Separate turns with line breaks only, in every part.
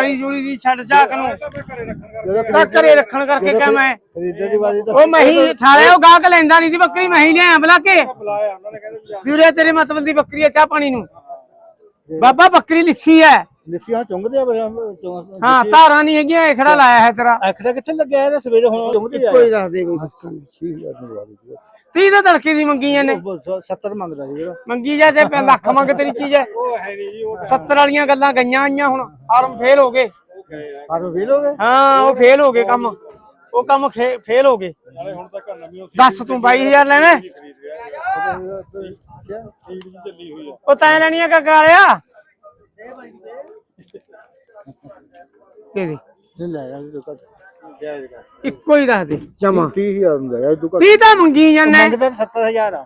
ਜਾਲੀ ਜੂਲੀ ਦੀ ਛੱਡ ਝਾਕ ਨੂੰ। ਤਾਂ ਘਰੇ ਰੱਖਣ ਕਰਕੇ ਕਿਆ ਮੈਂ?
ਖਰੀਦੇ ਦੀ ਵਾਰੀ ਤਾਂ
ਉਹ ਮਹੀਂ ਥਾਲੇ ਉਹ ਗਾਹਕ ਲੈਂਦਾ ਨਹੀਂ ਦੀ ਬੱਕਰੀ ਮਹੀਂ ਲਿਆ ਬੁਲਾ ਕੇ
ਬੁਲਾਇਆ ਉਹਨਾਂ ਨੇ ਕਹਿੰਦੇ
ਵੀ ਉਰੇ ਤੇਰੇ ਮਤਲਬ ਦੀ ਬੱਕਰੀ ਹੈ ਚਾਹ ਪਾਣੀ ਨੂੰ। ਬਾਬਾ ਬੱਕਰੀ ਲਿੱਸੀ ਹੈ।
ਲਿਖਿਆ ਚੁੰਗਦੇ ਆ ਬਈ
ਹਾਂ ਧਾਰਾਂ ਨਹੀਂ ਹੈਗੀਆਂ ਇਹ ਖੜਾ ਲਾਇਆ ਹੈ ਤੇਰਾ।
ਐਖੜਾ ਕਿੱਥੇ ਲੱਗਿਆ ਇਹਦਾ? ਸਵੇਰੇ ਹੁਣ ਚੁੰਗਦੇ ਆ।
ਕੋਈ ਦੱਸ ਦੇ ਕੋਈ
ਠੀਕ ਜੀ
30 ਤਾਂ ਤੜਕੇ ਦੀ ਮੰਗੀਆਂ ਨੇ।
ਉਹ 70 ਮੰਗਦਾ ਜੀ ਜਿਹੜਾ।
ਮੰਗੀ ਜਾ ਤੇ ਪ- ਲੱਖ ਮੰਗ ਤੇਰੀ ਚੀਜ਼ ਹੈ।
ਉਹ ਹੈ ਨਹੀਂ ਜੀ ਉਹ
70 ਵਾਲੀਆਂ ਗੱਲਾਂ ਗਈਆਂ ਆਈਆਂ ਹੁਣ ਫਾਰਮ ਫੇਲ ਹੋ ਗਏ।
ਪਰ ਵੇਲ ਹੋ ਗਏ?
ਹਾਂ ਉਹ ਫੇਲ ਹੋ ਗਏ ਕੰਮ। ਉਹ ਕੰਮ ਫੇਲ ਹੋ ਗਏ।
ਨਾਲੇ ਹੁਣ ਤੱਕ ਨਵੀਂ
ਦੱਸ ਤੂੰ 22000 ਲੈਣਾ?
ਖਰੀਦ ਰਿਹਾ ਠੀਕ ਜੀ ਚੱਲੀ ਹੋਈ ਆ
ਉਹ ਤੈਂ ਲੈਣੀ ਆ ਕਕਾਰਿਆ ਦੇ ਦੇ
ਨਹੀਂ ਲੈ ਜਾ ਜੀ ਕਰ
ਇੱਕੋ ਹੀ ਦੱਸ ਦੇ ਜਮਾ।
30000 ਹੁੰਦਾ ਯਾਰ ਦੁਕਾਨ
30 ਤਾਂ ਮੰਗੀ ਜਾਂਦੇ।
ਮੰਗਦਾ 70000 ਆ।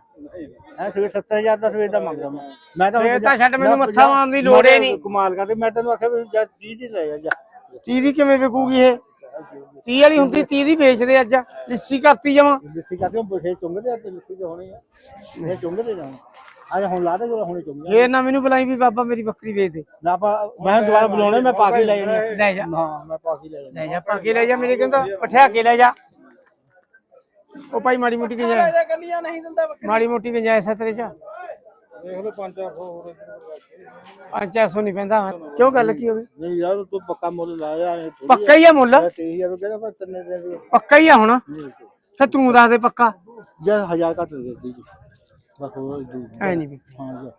ਹੈ ਸਵੇਰ 70000 ਦਾ ਸਵੇਰ ਦਾ ਮੰਗਦਾ ਮੈਂ। ਤਾਂ
ਫੇਰ ਤਾਂ ਛੱਡ ਮੈਨੂੰ ਮੱਥਾ ਮਾਰਨ ਦੀ ਲੋੜ ਹੀ ਨਹੀਂ।
ਕਮਾਲ ਕਰਦੇ ਮੈਂ ਤੈਨੂੰ ਆਖਿਆ ਵੀ ਜਾ 30 ਦੀ ਲੈ ਜਾ ਜਾ।
30 ਦੀ ਕਿਵੇਂ ਵਿਕੂਗੀ ਇਹ? 30 ਵਾਲੀ ਹੁੰਦੀ 30 ਦੀ ਵੇਚਦੇ ਅੱਜ ਲਿੱਸੀ ਕਰਤੀ ਜਮਾ।
ਲਿੱਸੀ ਕਰਦੇ ਉਹ ਬੁਖੇ ਚੁੰਗਦੇ ਆ ਤੇ ਲਿੱਸੀ ਹੋਣੀ ਆ। ਇਹ ਚੁੰਗਦੇ ਜਾਣ। ਅੱਜ ਹੁਣ ਲਾ ਦੇ ਹੁਣੇ ਚੁੰਗਦੇ
ਫੇਰ ਨਾ ਮੈਨੂੰ ਬੁਲਾਈ ਵੀ ਬਾਬਾ ਮੇਰੀ ਬੱਕਰੀ ਵੇਚ ਦੇ।
ਨਾ ਆਪਾਂ ਮੈਂ ਦੁਬਾਰਾ ਬੁਲਾਉਣੇ ਮੈਂ ਪਾ ਕੇ ਲੈ ਜਾਣਾ।
ਲੈ ਜਾ।
ਹਾਂ ਮੈਂ ਪਾ ਕੇ ਲੈ ਜਾਣਾ।
ਲੈ ਜਾ ਪਾ ਕੇ ਲੈ ਜਾ ਮੇਰੇ ਕਹਿੰਦਾ ਪਠਿਆ ਕੇ ਲੈ ਜਾ। ਉਹ ਭਾਈ ਮਾੜੀ ਮੋਟੀ ਗੁੰਜਾਇਸ਼
ਗੱਲੀਆਂ ਨਹੀਂ ਦਿੰਦਾ
ਮਾੜੀ ਮੋਟੀ ਗੁੰਜਾਇਸ਼ ਹੈ ਤੇਰੇ ਚ?
ਦੇਖ ਲਓ 500 ਹੋਰ
500 ਨਹੀਂ ਪੈਂਦਾ। ਕਿਉਂ ਗੱਲ ਕੀ ਹੋ ਗਈ?
ਨਹੀਂ ਯਾਰ ਤੂੰ ਪੱਕਾ ਮੁੱਲ ਲਾਇਆ
ਪੱਕਾ ਹੀ ਆ ਮੁੱਲ?
30000 ਕਹਿੰਦਾ ਪਰ ਤੰਨੇ ਦੇ
ਪੱਕਾ ਹੀ ਆ ਹੁਣ? ਫੇ ਤੂੰ ਦੱਸ ਦੇ ਪੱਕਾ।
ਯਾਰ 1000 ਘੱਟ ਦੇ ਦੇ। ਜੀ ਬਸ ਹੋਰ ਦੂ
ਐ ਨਹੀਂ ਵੀ
ਹਾਂ ਜੀ